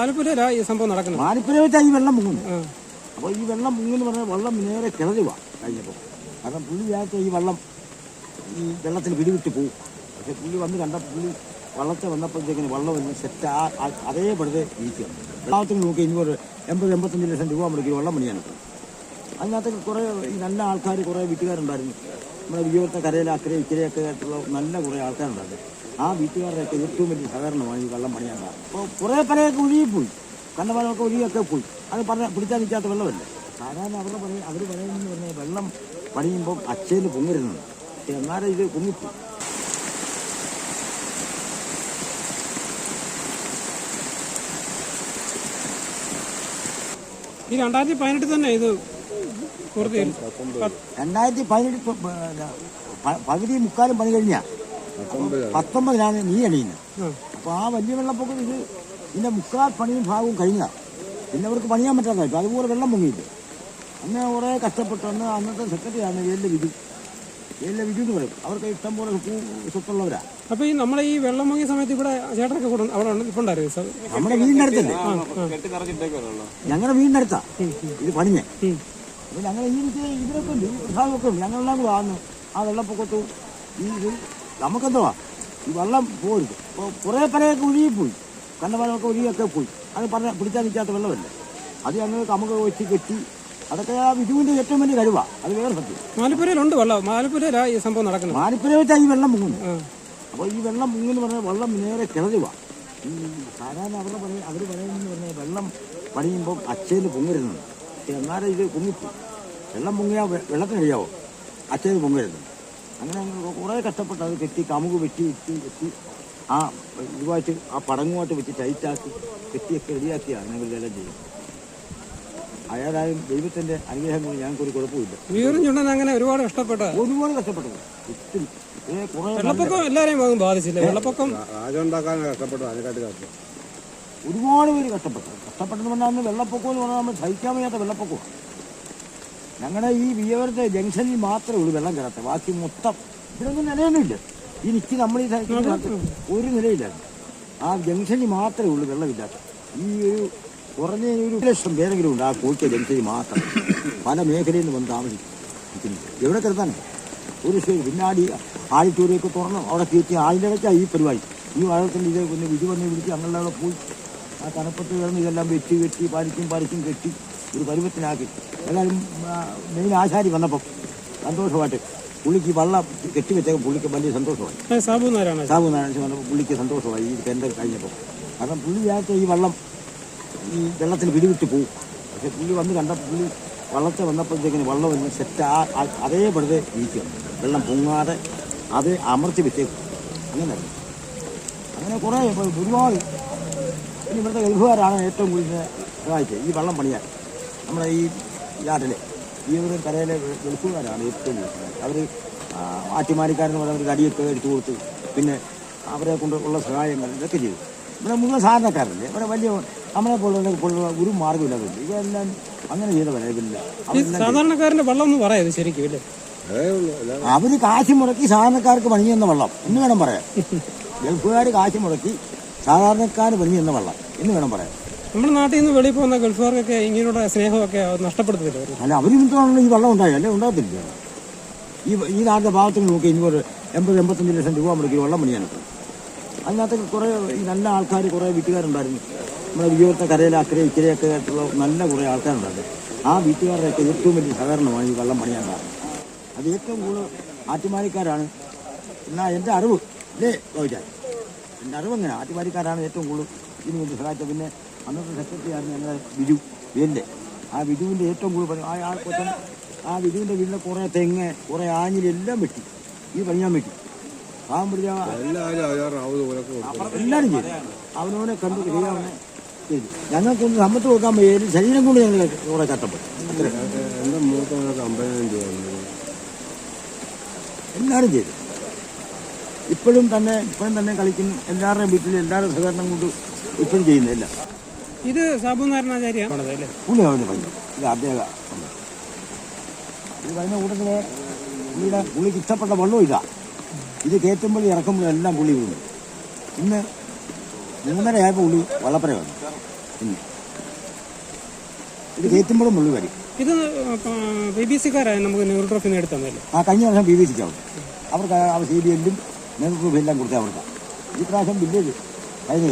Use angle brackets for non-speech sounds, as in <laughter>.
ആലപ്പുഴയിലാ ഈ സംഭവം നടക്കുന്നത്? ആലപ്പുഴ വെച്ചാൽ ഈ വെള്ളം മുങ്ങുന്നു. അപ്പോൾ ഈ വെള്ളം മുങ്ങുന്നു പറഞ്ഞാൽ വെള്ളം നേരെ കിളരുക കഴിഞ്ഞപ്പോൾ കാരണം പുള്ളി വിചാരിച്ച ഈ വെള്ളം ഈ വെള്ളത്തിൽ പിടിവിട്ട് പോകും പക്ഷെ പുള്ളി വന്ന് കണ്ട പുള്ളി വള്ളത്തെ വന്നപ്പോഴത്തേക്കിന് വെള്ളം ഒന്ന് സെറ്റ് അതേപടുത്ത് ഇരിക്കുക വെള്ളത്തിന് നോക്കി ഇനി ഒരു എൺപത് എൺപത്തഞ്ച് ലക്ഷം രൂപ മുടക്കി വെള്ളം പണിയാനൊക്കെ അതിനകത്തേക്ക് കുറേ ഈ നല്ല ആൾക്കാർ കുറേ വീട്ടുകാരുണ്ടായിരുന്നു. നമ്മുടെ വിജയത്തെ കരയിലെ അക്കരെ ഇക്കരെയൊക്കെ ആയിട്ടുള്ള നല്ല കുറേ ആൾക്കാരുണ്ടത് ആ വീട്ടുകാരുടെയൊക്കെ ഏറ്റവും വലിയ സഹകരണമാണ് ഈ വെള്ളം പണിയാൻ കാരണം അപ്പോൾ കുറേ പേരെയൊക്കെ ഒഴുകിപ്പോയി കണ്ടവാനൊക്കെ ഒഴുകിയൊക്കെ പോയി. അത് പറഞ്ഞ പിടിച്ചാൽ നിൽക്കാത്ത വെള്ളമല്ലേ? സാധാരണ അവരുടെ പറയും അവർ പറയുന്നതെന്ന് പറഞ്ഞാൽ വെള്ളം പണിയുമ്പോൾ അച്ഛയിൽ പൊങ്ങരുന്നുണ്ട് എന്നാലും ഇത് പൊങ്ങിപ്പോയി. ഈ രണ്ടായിരത്തി പതിനെട്ടിൽ തന്നെ ഇത് രണ്ടായിരത്തി പതിനെട്ട് പകുതി മുക്കാലും പണി കഴിഞ്ഞാ? പത്തൊമ്പതിനാണ് നീ അണിയുന്നത് അപ്പൊ ആ വലിയ വെള്ളപ്പൊക്കം ഇത് ഇതിന്റെ മുക്കാൽ പണിയും ഭാഗവും കഴിഞ്ഞ പിന്നെ അവർക്ക് പണിയാൻ പറ്റാത്ത ഇപ്പൊ അതുപോലെ വെള്ളം പൊങ്ങിയില്ല അന്ന് കുറെ കഷ്ടപ്പെട്ടു അന്ന് അന്നത്തെ സെക്രട്ടറിയാണ് ഏലിലെ വിധി. ഏലിലെ വിധി എന്ന് പറയും. അവർക്ക് ഇഷ്ടം പോലെ സ്വത്തുള്ളവരാ. അപ്പൊ ഈ നമ്മളെ ഈ വെള്ളം മുങ്ങിയ സമയത്ത് ഇവിടെ ചേട്ടനൊക്കെ കൂടെ അവിടെ ഉണ്ട് ഇപ്പൊ നമ്മുടെ വീടിനടുത്തല്ലേ? ഞങ്ങളുടെ വീടിനടുത്താ. അടുത്താ ഇത് പണിഞ്ഞേ. അപ്പൊ ഞങ്ങൾ ഈ ഇതിനൊക്കെ ഉണ്ട്. ഈ വിഭാഗമൊക്കെ ഉണ്ട്. ഞങ്ങളെല്ലാം കൂടെ ആന്ന്. ആ വെള്ളപ്പൊക്കത്തും ഈ നമുക്കെന്തോ നമുക്കെന്തുവാ? ഈ വെള്ളം പോരുത് അപ്പോൾ കുറേ പലയൊക്കെ ഒഴുകിപ്പോയി. കണ്ടവാനൊക്കെ ഒഴുകിയൊക്കെ പോയി. അത് പറഞ്ഞ പിടിച്ചാൽ നിൽക്കാത്ത വെള്ളമല്ലേ? അത് ഞങ്ങൾ നമുക്ക് വെച്ച് കെട്ടി അതൊക്കെ ആ വിജുവിന്റെ ഏറ്റവും വലിയ കഴിവാ. അത് വേറെ സത്യം. മാലിപ്പുരയിലുണ്ട് വെള്ളം. ആലപ്പുഴയിലാ ഈ സംഭവം നടക്കുന്നത്. മാലിപ്പുര വെച്ചാൽ ഈ വെള്ളം മുങ്ങുന്നു. അപ്പോൾ ഈ വെള്ളം മുങ്ങുന്നു പറഞ്ഞാൽ വെള്ളം നേരെ കിളരുക ഈ സാധാരണ അവരുടെ പറയും അവർ പറയുന്നത് പറഞ്ഞാൽ വെള്ളം പണിയുമ്പോൾ അച്ഛയിൽ പൊങ്ങരുന്നുണ്ട് എന്നാലും ഇത് പൊങ്ങിപ്പോയി വെള്ളം പൊങ്ങിയാൽ വെള്ളത്തിന് കഴിയാവോ അച്ഛയിൽ പൊങ്ങരുത് അങ്ങനെ കുറേ കഷ്ടപ്പെട്ട് അത് കെട്ടി കമുക് വെട്ടി വെട്ടി വെട്ടി ആ ഇതുമായിട്ട് ആ പടങ്ങുമായിട്ട് വെച്ച് ടൈറ്റാക്കി കെട്ടിയൊക്കെ റെഡിയാക്കിയാണ് ഞങ്ങളെല്ലാം ചെയ്യും അയാളായും ദൈവത്തിന്റെ അനുഗ്രഹം കൊണ്ട് ഞങ്ങൾക്കൊരു കുഴപ്പമില്ല അങ്ങനെ ഒരുപാട് കഷ്ടപ്പെട്ട ഒരുപാട് കഷ്ടപ്പെട്ടത് ഒത്തിരി വെള്ളപ്പൊക്കം എല്ലാരെയും ബാധിച്ചില്ല വെള്ളപ്പൊക്കം രാജുണ്ടാക്കാൻ കഷ്ടപ്പെട്ടു അതിനെക്കാട്ടി കഷ്ടം ഒരുപാട് പേര് കഷ്ടപ്പെട്ടു. കഷ്ടപ്പെട്ടെന്ന് പറഞ്ഞാൽ അന്ന് വെള്ളപ്പൊക്കം എന്ന് പറഞ്ഞാൽ നമ്മൾ സഹിക്കാൻ വയ്യാത്ത വെള്ളപ്പൊക്കമാണ്. ഞങ്ങളുടെ ഈ വിയവരത്തെ ജംഗ്ഷനിൽ മാത്രമേ ഉള്ളൂ വെള്ളം കയറാത്ത. ബാക്കി മൊത്തം ഇതിനൊന്നും നിലയൊന്നുമില്ല. ഈ നിൽക്കി നമ്മൾ ഈ ഒരു നിലയില്ല ആ ജംഗ്ഷനിൽ മാത്രമേ ഉള്ളൂ വെള്ളമില്ലാത്ത. ഈ ഒരു കുറഞ്ഞ ഒരു ലക്ഷം പേരെങ്കിലും ഉണ്ട് ആ കോഴിക്കെ ജംഗ്ഷനിൽ മാത്രം. പല മേഖലയിൽ നിന്ന് വന്ന് താമസിക്കും എവിടെ കിടത്താനും ഒരു ശരി പിന്നെ ആടി ആടിറ്റൂരെയൊക്കെ തുറന്നു. അവിടെ കയറ്റി ആടിന്റെ ഇടയ്ക്കാണ് ഈ പരിപാടി. ഈ വാഴത്തിന്റെ ഇത് പിന്നെ വിധി വന്ന് വിളിച്ച് ഞങ്ങളുടെ അവിടെ പോയി. ആ തണുപ്പത്ത് കിടന്ന് ഇതെല്ലാം വെച്ച് കെട്ടി പാലിച്ചും പാലിച്ചും കെട്ടി ഒരു പരുവത്തിനാക്കി എല്ലാവരും മെയിൻ ആശാരി വന്നപ്പം സന്തോഷമായിട്ട് പുള്ളിക്ക് വള്ളം കെട്ടിവെച്ച പുള്ളിക്ക് വലിയ സന്തോഷമായി. സാബു നാരായണ സാബു നാരായണ പുള്ളിക്ക് സന്തോഷമായി ഈ ടെൻഡർ കഴിഞ്ഞപ്പോൾ കാരണം പുള്ളി വിചാരിച്ച ഈ വള്ളം ഈ വെള്ളത്തിൽ പിടിവിട്ട് പോകും പക്ഷെ പുള്ളി വന്ന് കണ്ടപ്പോൾ പുള്ളി വള്ളത്തെ വന്നപ്പോഴത്തേക്കിന് വള്ളം വന്ന് സെറ്റ് ആ അതേപോലെ ഇരിക്കും. വെള്ളം പൊങ്ങാതെ അത് അമർത്തി വെച്ചേക്കും. അങ്ങനെ അങ്ങനെ കുറേ ഒരുപാട് ഇനി ഇവിടുത്തെ ഗൾഫുകാരാണ് ഏറ്റവും കൂടുതൽ സഹായിച്ചത് ഈ വെള്ളം പണിയാൻ. നമ്മുടെ ഈ നാട്ടിലെ ഈ ഒരു കരയിലെ ഗൾഫുകാരാണ് ഏറ്റവും കൂടുതൽ. അവർ ആറ്റുമാരിക്കാരെന്ന് പറഞ്ഞ ഒരു അടിയൊക്കെ എടുത്തു കൊടുത്ത് പിന്നെ അവരെ കൊണ്ട് ഉള്ള സഹായങ്ങൾ ഇതൊക്കെ ചെയ്തു. ഇവിടെ മുഴുവൻ സാധാരണക്കാരല്ലേ? ഇവിടെ വലിയ നമ്മളെ പോലുള്ള പോലുള്ള ഒരു മാർഗമില്ലാതുണ്ട് ഇവരെല്ലാം അങ്ങനെ ചെയ്തവരാ അവരെല്ലാം സാധാരണക്കാരന്റെ വെള്ളം എന്ന് പറയാം ശരിക്കും അവർ കാശ് മുടക്കി സാധാരണക്കാർക്ക് പണിയെന്ന വെള്ളം. എന്ന് വേണം പറയാം <laughs> ഗൾഫുകാർ കാശ് മുടക്കി സാധാരണക്കാർ വലിയ എന്ന വെള്ളം. എന്ന് വേണം പറയാം നമ്മുടെ നാട്ടിൽ നിന്ന് വെളിയിൽ പോകുന്ന ഗൾഫുകാർക്കൊക്കെ ഇങ്ങനെയുള്ള സ്നേഹമൊക്കെ നഷ്ടപ്പെടുത്തില്ല? അല്ല അവർ നിമിത്തമാണല്ലോ ഈ വെള്ളം ഉണ്ടായി അല്ലേ ഉണ്ടാകത്തില്ല. ഈ ഈ നാട്ടിലെ ഭാഗത്തിന് നോക്കി ഇനി ഒരു എൺപത് എൺപത്തഞ്ച് ലക്ഷം രൂപ മുടക്കി വെള്ളം പണിയാനൊക്കെ അതിനകത്തൊക്കെ കുറേ ഈ നല്ല ആൾക്കാർ കുറേ വീട്ടുകാരുണ്ടായിരുന്നു. നമ്മുടെ വിജയത്തെ കരയിലെ അക്കരെ ഇക്കരെയൊക്കെ ആയിട്ടുള്ള നല്ല കുറേ ആൾക്കാരുണ്ടായിരുന്നു. ആ വീട്ടുകാരുടെയൊക്കെ ഏറ്റവും വലിയ സഹകരണമാണ് ഈ വെള്ളം പണിയാൻ കാരണം. അത് ഏറ്റവും കൂടുതൽ ആറ്റുമാരിക്കാരാണ് എന്നാൽ എന്റെ അറിവ്. അല്ലേ ചോദിച്ചാൽ എന്റെ അറിവ് എങ്ങനെ ആറ്റുമാരിക്കാരാണ് ഏറ്റവും കൂടുതൽ ഇതിനു വേണ്ടി സഹായിച്ചത്. പിന്നെ അന്നത്തെ സെക്രട്ടറിയാണ് ഞങ്ങളുടെ ബിജു വീടിന്റെ ആ ബിജുവിന്റെ ഏറ്റവും കൂടുതൽ പണി ആ ആ കൊച്ചൻ ആ ബിജുവിന്റെ വീട്ടിലെ കുറേ തെങ്ങ് കുറേ ആഞ്ഞിലെല്ലാം വെട്ടി. ഈ പണിയാൻ വെട്ടി. പാവം പിടിച്ച എല്ലാവരും ചെയ്തു. അവനവനെ കണ്ടു ചെയ്യാവുന്ന ചെയ്തു. ഞങ്ങൾക്കൊന്ന് സമ്പത്ത് കൊടുക്കാൻ വയ്യ. ശരീരം കൊണ്ട് ഞങ്ങൾ കുറെ കഷ്ടപ്പെട്ടു. എല്ലാവരും ചെയ്തു. ഇപ്പോഴും തന്നെ ഇപ്പോഴും തന്നെ കളിക്കും. എല്ലാവരുടെയും വീട്ടിൽ എല്ലാവരുടെ സഹകരണം കൊണ്ട് ഇപ്പോഴും ചെയ്യുന്നില്ല. ഇത് സാബു നാരായണാചാര്യ. അല്ലേ പുള്ളി അവന് പറഞ്ഞു. ഇത് അദ്ദേഹം ഇത് കഴിഞ്ഞ കൂട്ടത്തിൽ പുള്ളിയുടെ പുള്ളിക്ക് ഇഷ്ടപ്പെട്ട വെള്ളവും ഇതാ. ഇത് കയറ്റുമ്പോൾ ഇറക്കുമ്പോഴും എല്ലാം പുള്ളി വീണു. ഇന്ന് മൂന്നര ആയപ്പോൾ പുള്ളി വള്ളപ്പര വന്നു. ഇന്ന്. ഇത് കയറ്റുമ്പോഴും പുള്ളി വരും. ഇത് ബി ബി സിക്കാരായ നമുക്ക് നെഹ്റു ട്രോഫി ആ കഴിഞ്ഞ വർഷം ബി ബി സിക്കാവും അവർക്ക് അവർ സി ബി എല്ലും നേതൃത്വം എല്ലാം കൊടുത്താൽ കൊടുക്കാം ഈ പ്രാവശ്യം ബില്ല് കഴിഞ്ഞ